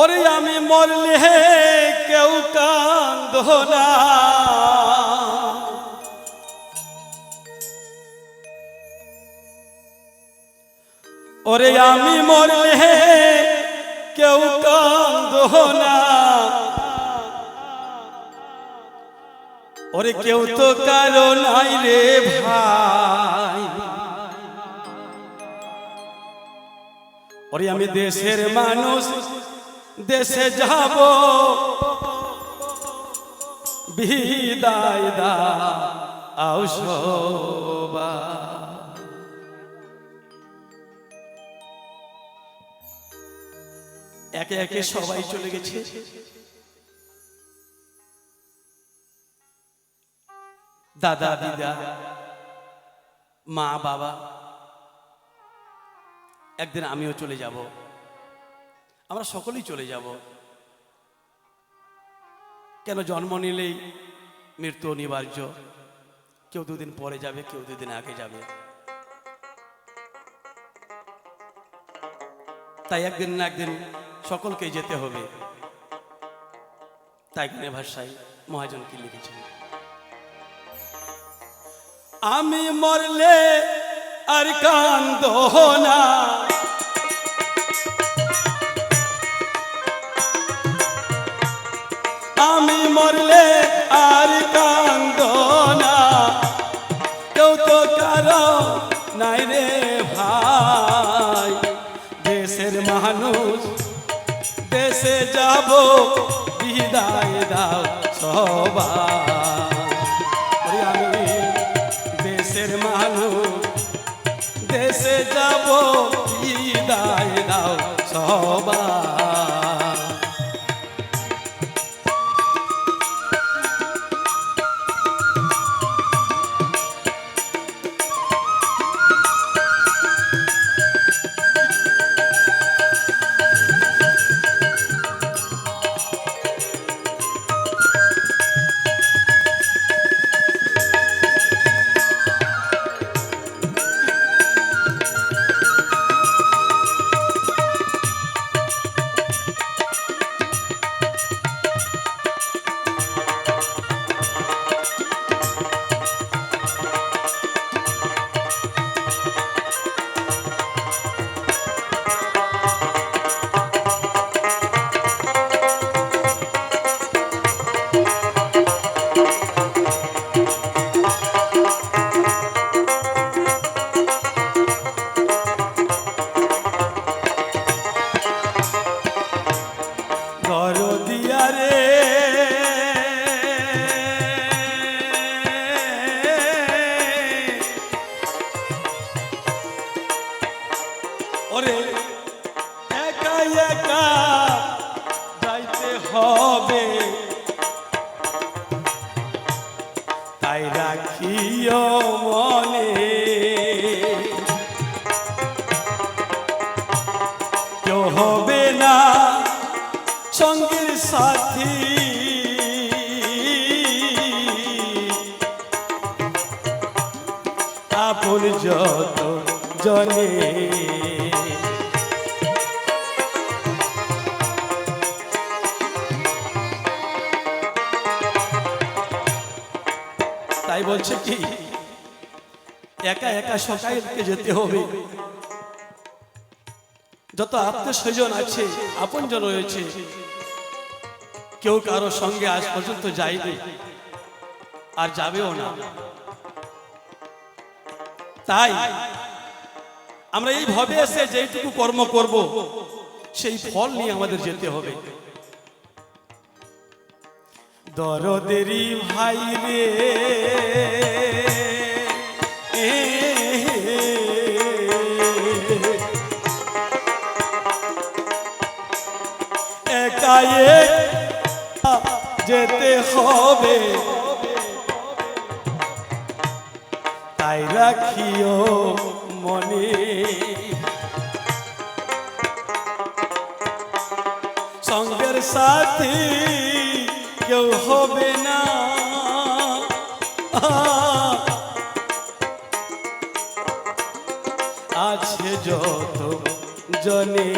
ওরে আমি মরলে হে কেউ কান্দ না। ওরে আমি মরলে হে কেউ কান্দ না। ওরে কেউ তো কারও নাই রে ভাই। ওরে আমি দেশের মানুষ দেশে যাব। বিদায় দা, আও সবা একে একে সবাই চলে গেছে। দাদা, দিদা, মা, বাবা, একদিন আমিও চলে যাব। আমরা সকলেই চলে যাব। কেন জন্ম নিলেই মৃত্যু অনিবার্য? কেউ দুদিন পরে যাবে, কেউ দুদিন আগে যাবে। তাই একদিন না একদিন সকলকে যেতে হবে। তাই গানে ভাষায় মহাজন কি লিখেছেন? আমি মরলে আর কান্দ না। যাব বিদায় দাও সবাই। আপন যত জনে তাই বলছে কি, একা একা সকালকে যেতে হবে। যত আত্মীয় আছে, আপনজন রয়েছে, কেউ কারও সঙ্গে আজ পর্যন্ত যায়নি, আর যাবেও না। তাই আমরা এই ভাবে এসে যেইটুকু কর্ম করব, সেই ফল নিয়ে আমাদের যেতে হবে। দরদেরি ভাই রে একাই যেতে হবে। তাই রাখিও মনে। সঙ্গের সাথী কেউ হবে না। আছে যত জনে।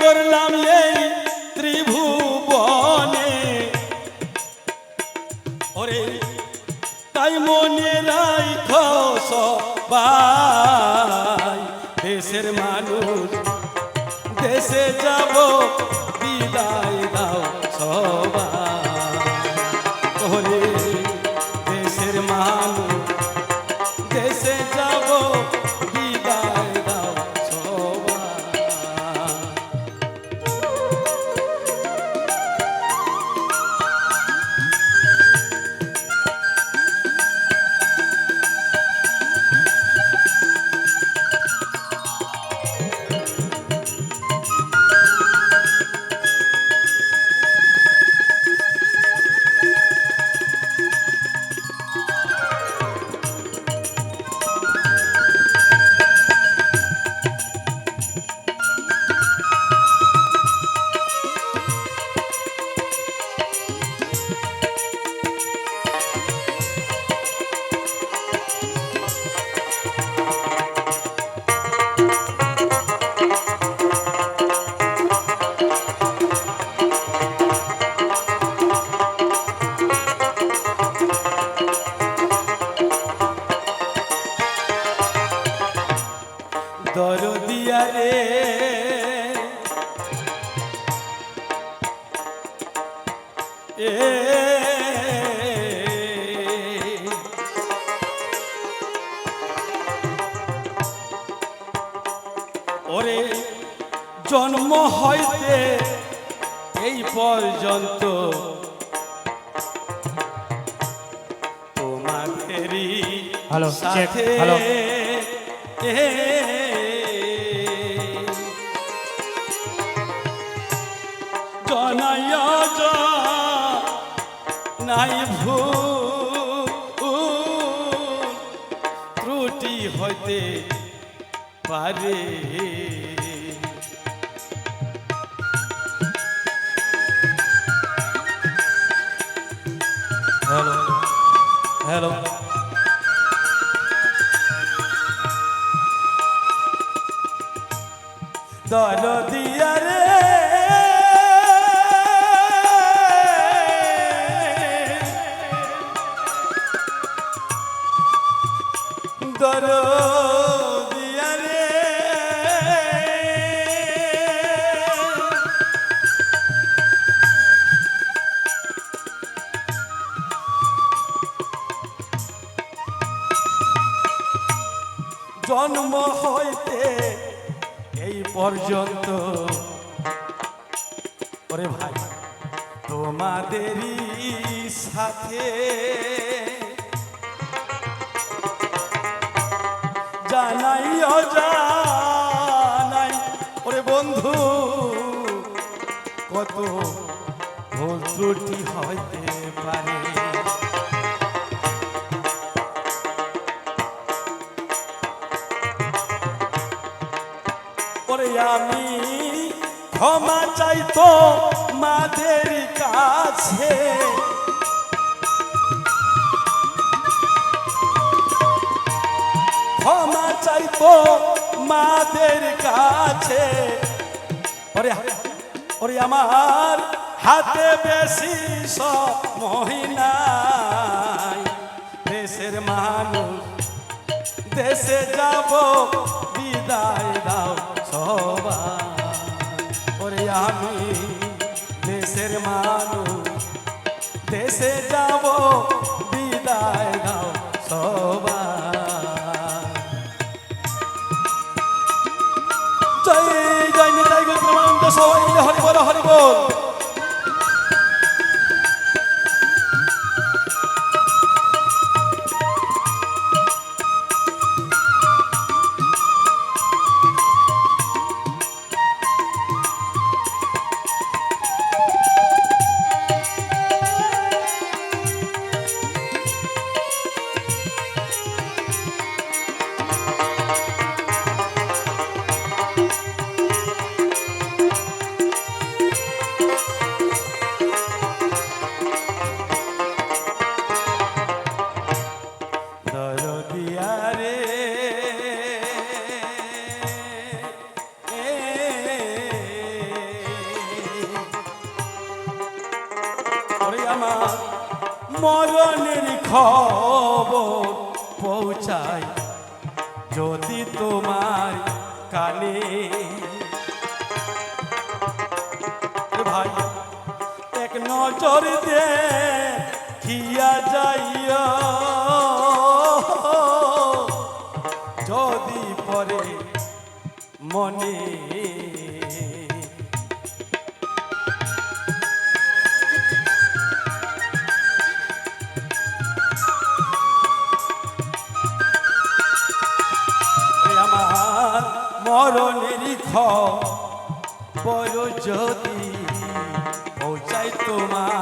করলাম এই ত্রিভুবনে। ওরে তাই মনে রাইখ সবাই দেশের মানুষ ওরে জন্ম হইতে এই পর্যন্ত তোমাদেরই হ্যালো, সাথে হ্যালো। নাই ভুল পারে। হ্যালো হ্যালো দরদিয়া জন্ম হইতে এই পর্যন্ত। ওরে ভাই, তোমাদেরই সাথে জানাই জানাই ওরে বন্ধু, কত ভুল ত্রুটি হইতে পারে। আমি ক্ষমা চাইতো মাদের কাছে। ক্ষমা চাইতো মাদের কাছে। ওরে আমার হাতে বেশি মহিনাই দেশের মানুষ, দেশে যাব বিদায় 여러분 মরণের খবর পৌঁছায়। যদি তোমার কানে ভাই, এক নজর দে খিয়া যাইয়া যদি পরে মনে পর যদি ও চাই তোমার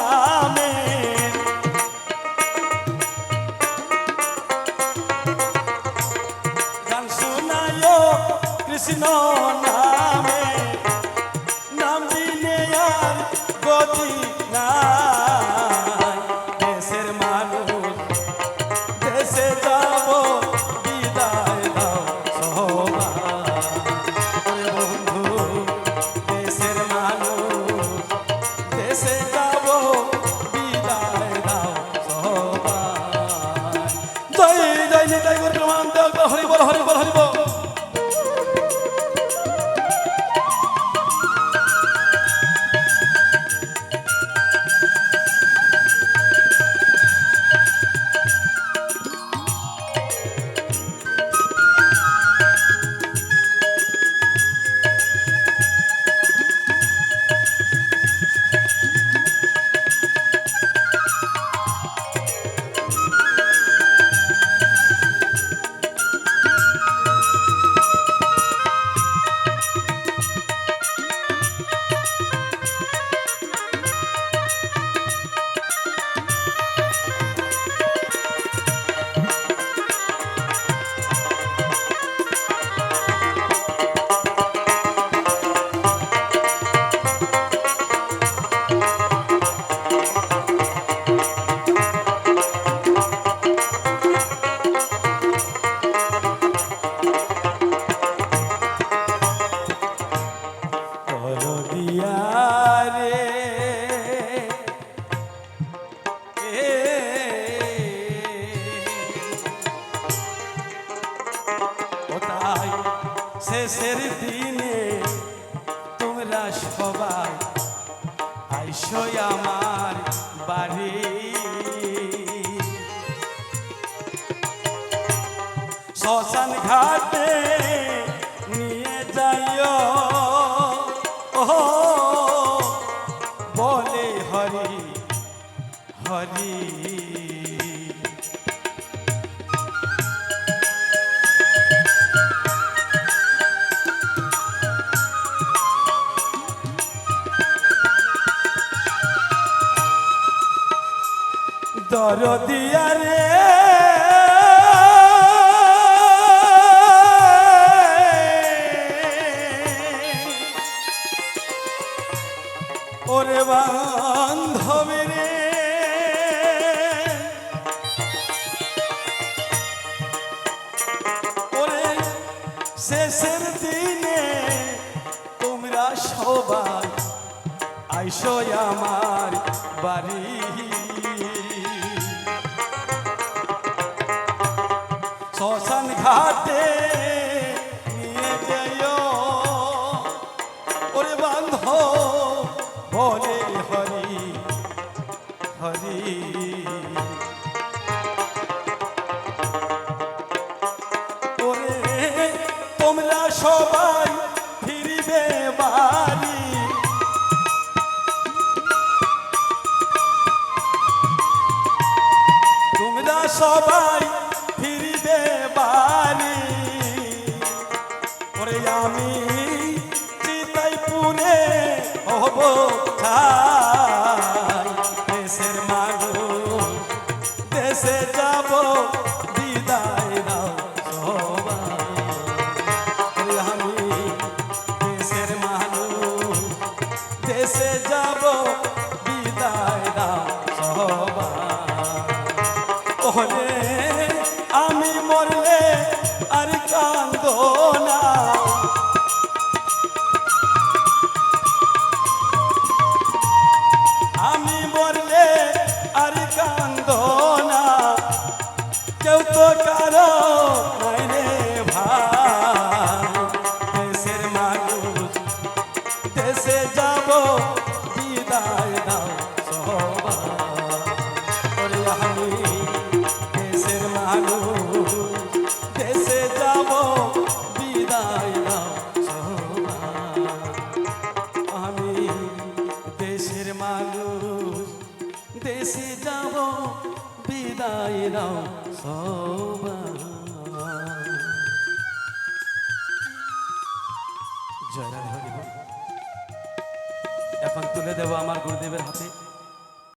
Sinona. হরি দর দিয়া রে ওরে বাবা। শেষের দিনে তোমরা সবাই আইসো আমার বাড়ি। সবাই ফিরবে বাড়ি। তোমরা সবাই ফিরবে বাড়ি। আমি চিতাই হব ছা